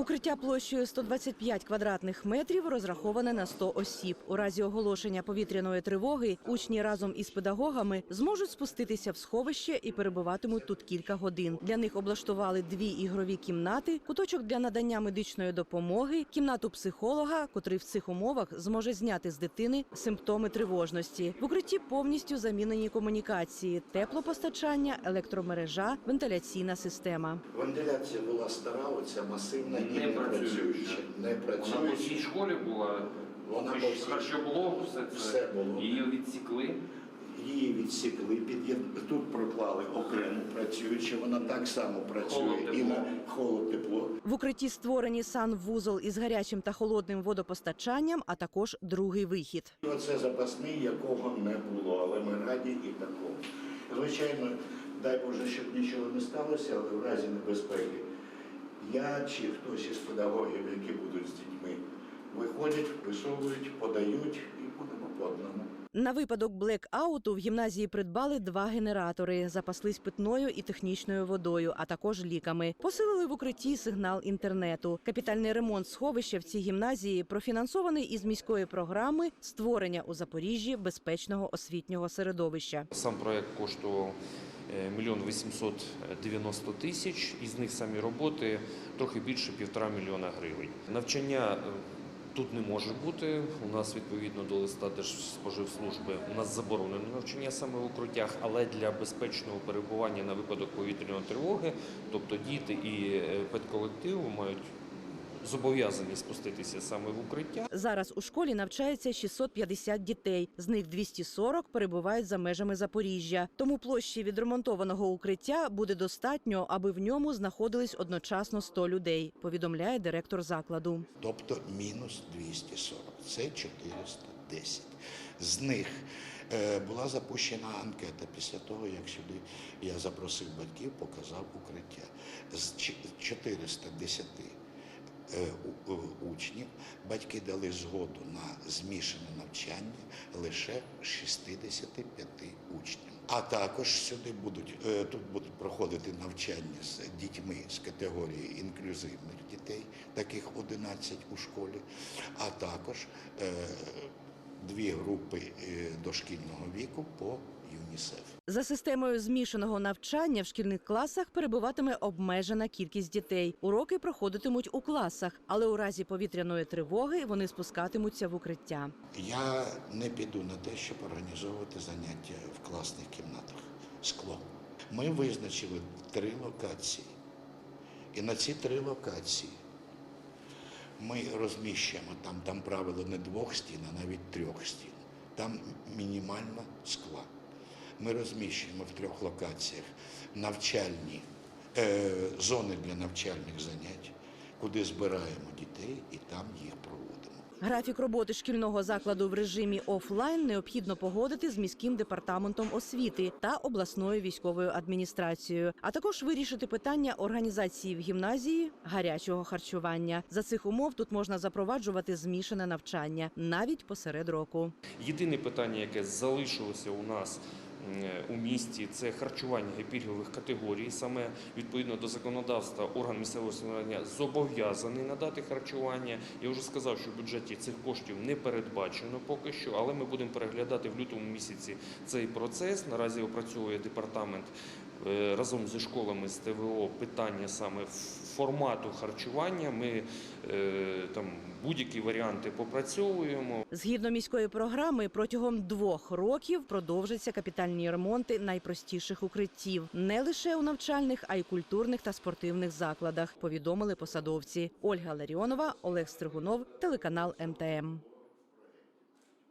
Укриття площею 125 квадратних метрів розраховане на 100 осіб. У разі оголошення повітряної тривоги учні разом із педагогами зможуть спуститися в сховище і перебуватимуть тут кілька годин. Для них облаштували дві ігрові кімнати, куточок для надання медичної допомоги, кімнату психолога, котрий в цих умовах зможе зняти з дитини симптоми тривожності. В укритті повністю замінені комунікації, теплопостачання, електромережа, вентиляційна система. Вентиляція була стара, оця масивна Не не працююча. працююча. Не Вона по всій школі була. Вона по всій- харчоблок, все це. Все було. Її відсікли. Її відсікли, під тут проклали окремо працюючи. Вона так само працює Холод-тепло. і на холод тепло. В укритті створені санвузол із гарячим та холодним водопостачанням, а також другий вихід. Оце запасний, якого не було, але ми раді і такому. Звичайно, дай Боже, щоб нічого не сталося, але в разі небезпеки я чи хтось із педагогів, які будуть з дітьми, виходять, висовують, подають будемо по одному. На випадок блекауту в гімназії придбали два генератори, запаслись питною і технічною водою, а також ліками. Посилили в укритті сигнал інтернету. Капітальний ремонт сховища в цій гімназії профінансований із міської програми створення у Запоріжжі безпечного освітнього середовища. Сам проект коштував е, мільйон 890 тисяч, із них самі роботи трохи більше півтора мільйона гривень. Навчання е, тут не може бути. У нас відповідно до листа Держспоживслужби у нас заборонено навчання саме в укриттях, але для безпечного перебування на випадок повітряної тривоги, тобто діти і е, педколектив мають зобов'язані спуститися саме в укриття. Зараз у школі навчається 650 дітей. З них 240 перебувають за межами Запоріжжя. Тому площі відремонтованого укриття буде достатньо, аби в ньому знаходились одночасно 100 людей. Повідомляє директор закладу. тобто мінус 240. Це 410. З них е, була запущена анкета після того, як сюди я запросив батьків, показав укриття. З чи- 410 е, у- у- учнів батьки дали згоду на змішане навчання лише 65 учнів. А також сюди будуть е, тут будуть проходити навчання з дітьми з категорії інклюзивних дітей, таких 11 у школі, а також е, дві групи е, дошкільного віку по ЮНІСЕФ. За системою змішаного навчання в шкільних класах перебуватиме обмежена кількість дітей. Уроки проходитимуть у класах, але у разі повітряної тривоги вони спускатимуться в укриття. Я не піду на те, щоб організовувати заняття в класних кімнатах. Скло. Ми визначили три локації. І на ці три локації ми розміщуємо там, там правило не двох стін, а навіть трьох стін. Там мінімальна скла. Ми розміщуємо в трьох локаціях навчальні е, зони для навчальних занять, куди збираємо дітей і там їх проводимо. Графік роботи шкільного закладу в режимі офлайн необхідно погодити з міським департаментом освіти та обласною військовою адміністрацією, а також вирішити питання організації в гімназії гарячого харчування. За цих умов тут можна запроваджувати змішане навчання навіть посеред року. Єдине питання, яке залишилося у нас у місті, це харчування пільгових категорій. Саме відповідно до законодавства орган місцевого самоврядування зобов'язаний надати харчування. Я вже сказав, що в бюджеті цих коштів не передбачено поки що, але ми будемо переглядати в лютому місяці цей процес. Наразі опрацьовує департамент е, разом зі школами з ТВО питання саме формату харчування. Ми е, там будь-які варіанти попрацьовуємо. Згідно міської програми, протягом двох років продовжаться капітальні ремонти найпростіших укриттів не лише у навчальних, а й культурних та спортивних закладах. Повідомили посадовці. Ольга Ларіонова, Олег Стригунов, телеканал МТМ.